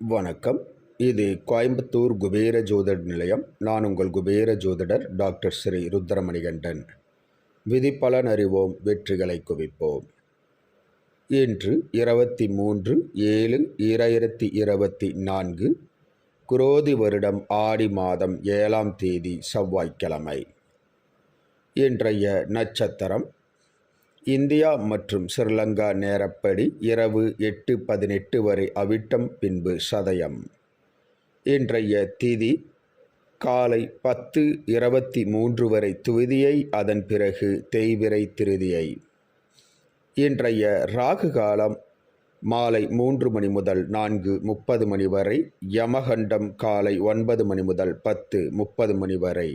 வணக்கம். இது கோயம்புத்தூர் குபேர ஜோதிட நிலையம். நான் உங்கள் குபேர ஜோதிடர் டாக்டர் ஸ்ரீ ருத்ரமணிகண்டன். விதிப்பலன் அறிவோம் வெற்றிகளை குவிப்போம். இன்று இருபத்தி மூன்று ஏழு இரண்டாயிரத்தி இருபத்தி நான்கு குரோதி வருடம் ஆடி மாதம் ஏழாம் தேதி செவ்வாய்க்கிழமை. இன்றைய நட்சத்திரம் இந்தியா மற்றும் ஸ்ரீலங்கா நேரப்படி இரவு எட்டு பதினெட்டு வரை அவிட்டம் பின்பு சதயம். இன்றைய திதி காலை பத்து இருபத்தி மூன்று வரை துவிதியை அதன் பிறகு தேய்விரை திருதியை. இன்றைய ராகு காலம் மாலை மூன்று மணி முதல் நான்கு முப்பது மணி வரை யமகண்டம் காலை ஒன்பது மணி முதல் பத்து முப்பது மணி வரை.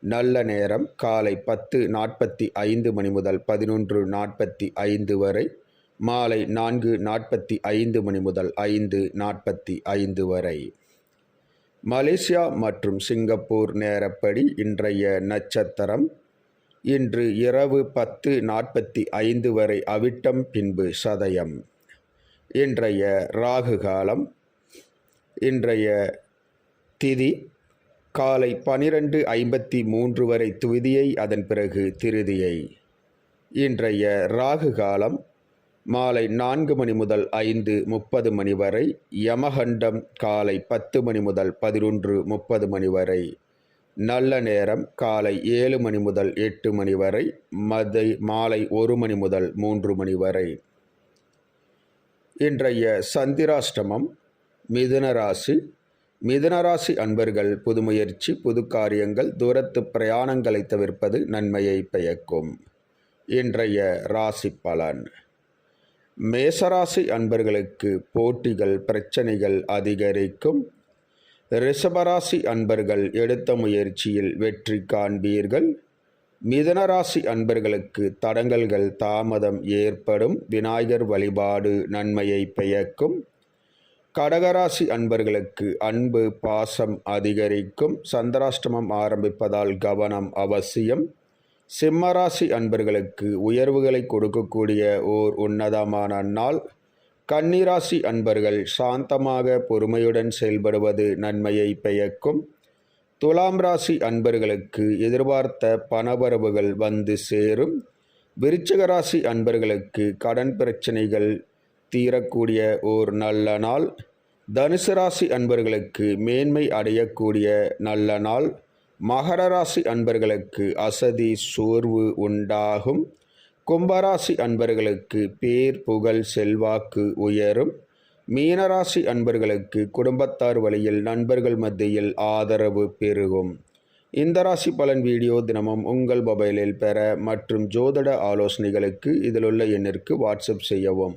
நல்ல நேரம். காலை பத்து நாற்பத்தி ஐந்து மணி முதல் பதினொன்று நாற்பத்தி ஐந்து வரை. மாலை நான்கு நாற்பத்தி ஐந்து மணி முதல் ஐந்து நாற்பத்தி ஐந்து வரை. மலேசியா மற்றும் சிங்கப்பூர் நேரப்படி இன்றைய நட்சத்திரம். இன்று இரவு பத்து நாற்பத்தி ஐந்து வரை அவிட்டம் பின்பு சதயம். இன்றைய ராகு காலம். இன்றைய திதி காலை பனிரெண்டு ஐம்பத்தி மூன்று வரை துவிதியை அதன் பிறகு திருதியை. இன்றைய ராகு காலம் மாலை நான்கு மணி முதல் ஐந்து முப்பது மணி வரை யமகண்டம் காலை பத்து மணி முதல் பதினொன்று முப்பது மணி வரை நல்ல நேரம் காலை ஏழு மணி முதல் எட்டு மணி வரை மதை மாலை ஒரு மணி முதல் மூன்று மணி வரை. இன்றைய சந்திராஷ்டமம் மிதுன ராசி மிதுனராசி அன்பர்கள் புதுமுயற்சி புது காரியங்கள் தூரத்து பிரயாணங்களை தவிர்ப்பது நன்மையை பயக்கும் இன்றைய ராசி பலன். மேசராசி அன்பர்களுக்கு போட்டிகள் பிரச்சனைகள் அதிகரிக்கும். ரிஷபராசி அன்பர்கள் எடுத்த முயற்சியில் வெற்றி காண்பீர்கள். மிதனராசி அன்பர்களுக்கு தடங்கல்கள் தாமதம் ஏற்படும். விநாயகர் வழிபாடு நன்மையை பெயக்கும் கடகராசி அன்பர்களுக்கு அன்பு பாசம் அதிகரிக்கும். சந்திராஷ்டமம் ஆரம்பிப்பதால் கவனம் அவசியம். சிம்மராசி அன்பர்களுக்கு உயர்வுகளை கொடுக்கக்கூடிய ஓர் உன்னதமான நாள். கன்னிராசி அன்பர்கள் சாந்தமாக பொறுமையுடன் செயல்படுவது நன்மையை பெயக்கும் துலாம் ராசி அன்பர்களுக்கு எதிர்பார்த்த பணவரவுகள் வந்து சேரும். விருச்சக ராசி அன்பர்களுக்கு கடன் பிரச்சனைகள் தீரக்கூடிய ஓர் நல்ல நாள். தனுசு ராசி அன்பர்களுக்கு மேன்மை அடையக்கூடிய நல்ல நாள். மகர ராசி அன்பர்களுக்கு அசதி சோர்வு உண்டாகும். கும்பராசி அன்பர்களுக்கு பேர் புகழ் செல்வாக்கு உயரும். மீனராசி அன்பர்களுக்கு குடும்பத்தார் வழியில் நண்பர்கள் மத்தியில் ஆதரவு பெருகும். இந்த ராசி பலன் வீடியோ தினமும் உங்கள் மொபைலில் பெற மற்றும் ஜோதிட ஆலோசனைகளுக்கு இதிலுள்ள எண்ணிற்கு வாட்ஸ்அப் செய்யவும்.